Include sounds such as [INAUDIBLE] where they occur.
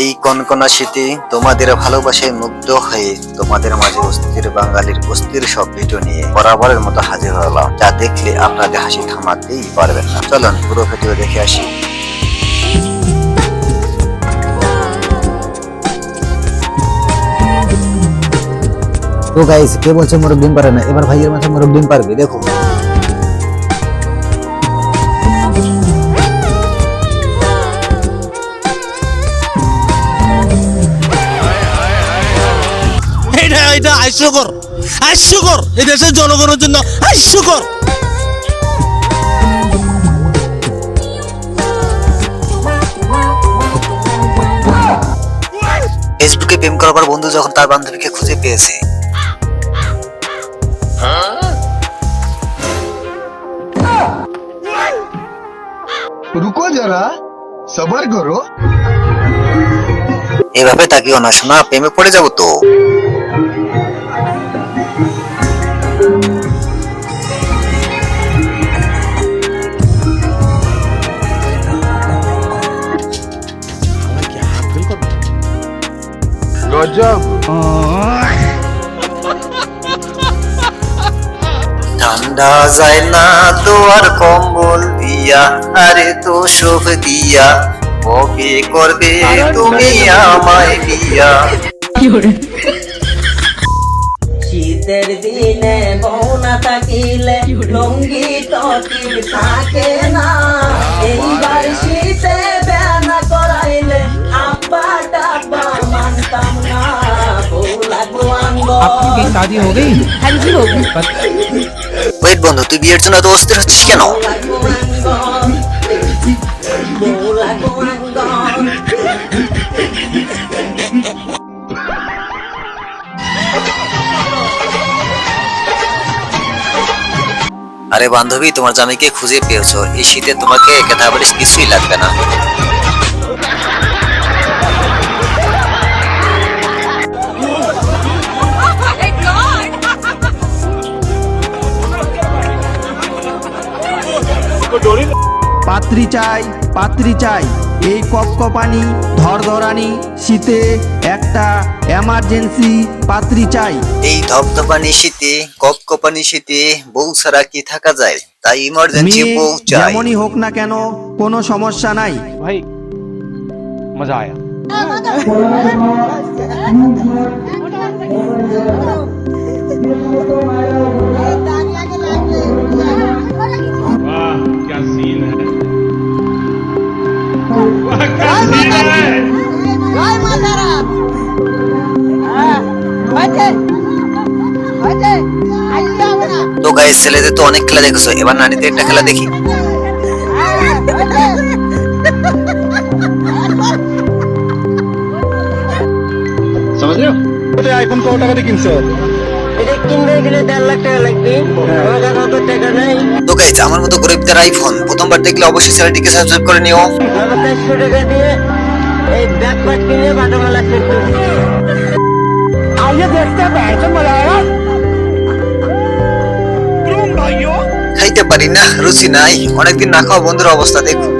এই কনকনা শীতে তোমাদের ভালোবাসায় মুগ্ধ হয়ে তোমাদের মাঝে অস্থির বাঙালির অস্থির সব ভিডিও নিয়ে বরাবরের মতো হাজির হলাম। যা দেখলে আপনাদের হাসি থামাতেই পারবেন না। চলুন, পুরো ভিডিও দেখে আসি। তো গাইস কে বলছে মোরগ ডিম পারে না? এবার ভাইয়ের মাথায় মোরগ ডিম পারবে, দেখো। এটা হাস্যকর। হাস্যকর। জনগণের জন্য হাস্যকর। ফেসবুকে প্রেম করবার বন্ধু যখন তার বান্ধবীকে খুঁজে পেয়েছে। রুকো যারা সবার করো। এভাবে তাকিও না শোনা প্রেমে পড়ে যাব তো। গজব ঠান্ডা যায় না তো আর কম্বল দিয়া আরে তো শোভ দিয়া। কবে করবে তুমি আমায় দিয়া শীতের দিনে থাকিলে লঙ্গি থাকে না। এইবার শীতের शादी हो गई हाँ जी हो गई ওয়েট বন্ধু তুই বিয়ের জন্য তো অস্থির হচ্ছিস কেন লাগবো আঙ্গ বউ লাগবো আঙ্গ আরে বান্ধবী তোমার জামাইকে খুঁজে পেয়েছো এই শীতে তোমাকে ক্যাথাবলিস কিছুই লাগবে না পাত্রি চাই পাত্রি চাই। এই কপকপানি ধরধরানি শীতে একটা এমার্জেন্সি পাত্রি চাই। এই ধপধপানি শীতে কপকপানি শীতে বউ ছাড়া কি থাকা যায়? তাই ইমার্জেন্সি বউ চাই। যেমনই হোক না কেন কোনো সমস্যা নাই। ভাই মজা আয়া মজা [LAUGHS] আয়া। তো গায়ে ছেলেদের তো অনেক খেলা দেখেছ। এবার নারীদের একটা খেলা দেখি। আইফোন কত টাকা দিয়ে কিনছো? এটা কিনতে গেলে দেড় লাখ টাকা লাগবে। আমার তো গাইস মতো গরিবদের আইফোন প্রথমবার দেখলে অবশ্যই চ্যানেলটিকে সাবস্ক্রাইব করে নিও। টাকা দিয়ে এই ব্যাগ কিনে বাটামালা সেট করছি খাইতে পারি না রুচি নাই। অনেকদিন না খাওয়া বন্ধুর অবস্থা দেখুন।